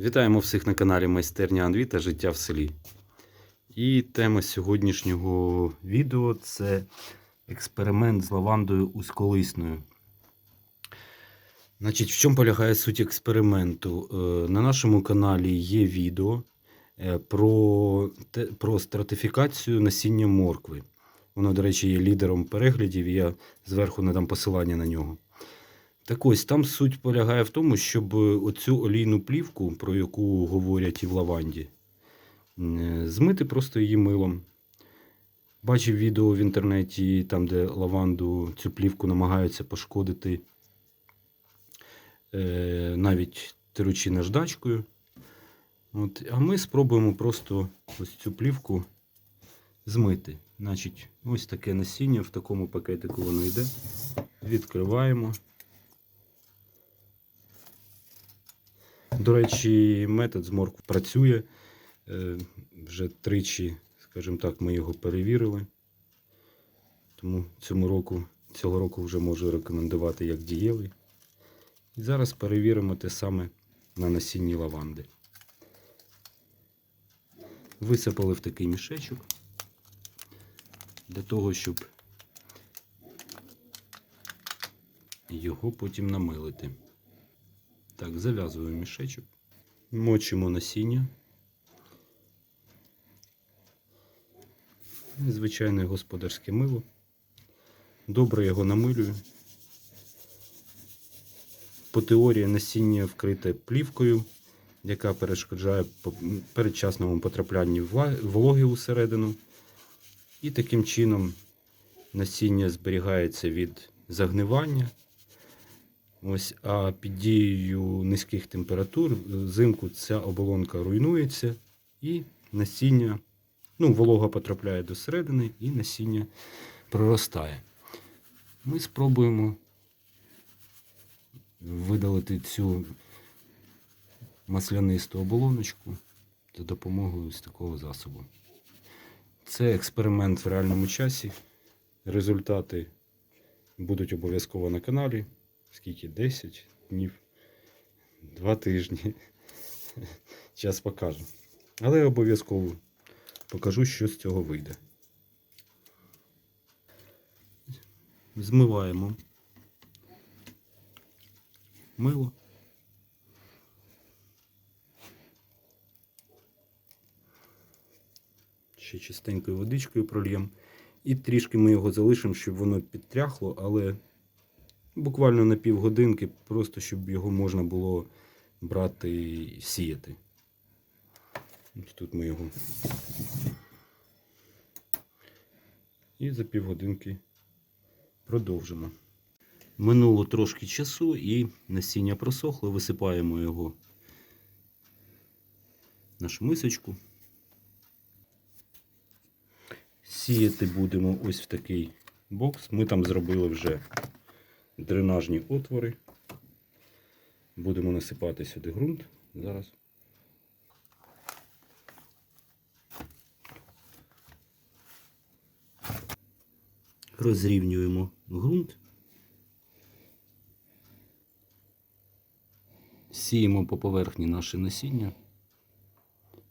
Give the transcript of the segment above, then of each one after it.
Вітаємо всіх на каналі Майстерня Андрій та Життя в селі. І тема сьогоднішнього відео це експеримент з лавандою узколисною. Значить, в чому полягає суть експерименту? Е, На нашому каналі є відео е, про, про стратифікацію насіння моркви. Воно, до речі, є лідером переглядів, я зверху надам посилання на нього. Так ось там суть полягає в тому, щоб е, оцю олійну плівку, про яку говорять і в лаванді, е, змити просто її милом. Бачив відео в інтернеті, там, де лаванду цю плівку намагаються пошкодити е, навіть тиручи наждачкою. От, а ми спробуємо просто ось цю плівку змити. Значить, ось таке насіння в такому пакетику воно йде. Відкриваємо. До речі, метод з моркв працює. Е, Вже тричі, скажімо так, ми його перевірили. Тому цьому року, цього року вже можу рекомендувати як дієвий. І зараз перевіримо те саме на насінні лаванди. Висипали в такий мішечок для того, щоб його потім намилити. Так, зав'язуємо мішечок, мочимо насіння. Звичайне господарське мило. Добре його намилюю. По теорії насіння вкрите плівкою, яка перешкоджає передчасному потраплянню вологи усередину. І таким чином насіння зберігається від загнивання. Ось, а під дією низьких температур взимку ця оболонка руйнується і насіння, ну, волога потрапляє до середини і насіння проростає. Ми спробуємо видалити цю маслянисту оболоночку за допомогою ось такого засобу. Це експеримент в реальному часі. Результати будуть обов'язково на каналі. Скільки? 10 днів, 2 тижні. Час покаже. Але обов'язково покажу, що з цього вийде. Змиваємо мило. Ще чистенькою водичкою прольємо. І трішки ми його залишимо, щоб воно підтряхло, але буквально на півгодинки, просто щоб його можна було брати і сіяти. Тут ми його. І за півгодинки продовжимо. Минуло трошки часу і насіння просохло, висипаємо його в нашу мисочку. Сіяти будемо ось в такий бокс. Ми там зробили вже дренажні отвори. Будемо насипати сюди ґрунт зараз. Розрівнюємо ґрунт. Сіємо по поверхні наше насіння.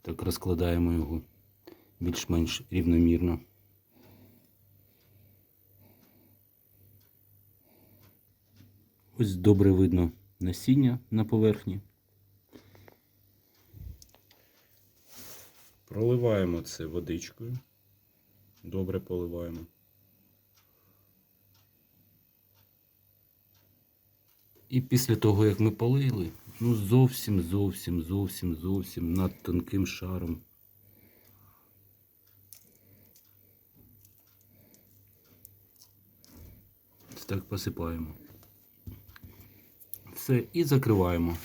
Так розкладаємо його більш-менш рівномірно. Ось добре видно насіння на поверхні. Проливаємо це водичкою. Добре поливаємо. І після того, як ми полили, ну зовсім, зовсім, зовсім, зовсім над тонким шаром. Так посипаємо. Все, і закриваємо.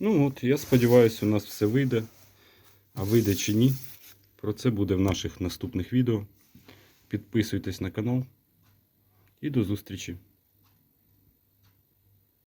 Ну от, я сподіваюся, у нас все вийде. А вийде чи ні, про це буде в наших наступних відео. Підписуйтесь на канал і до зустрічі!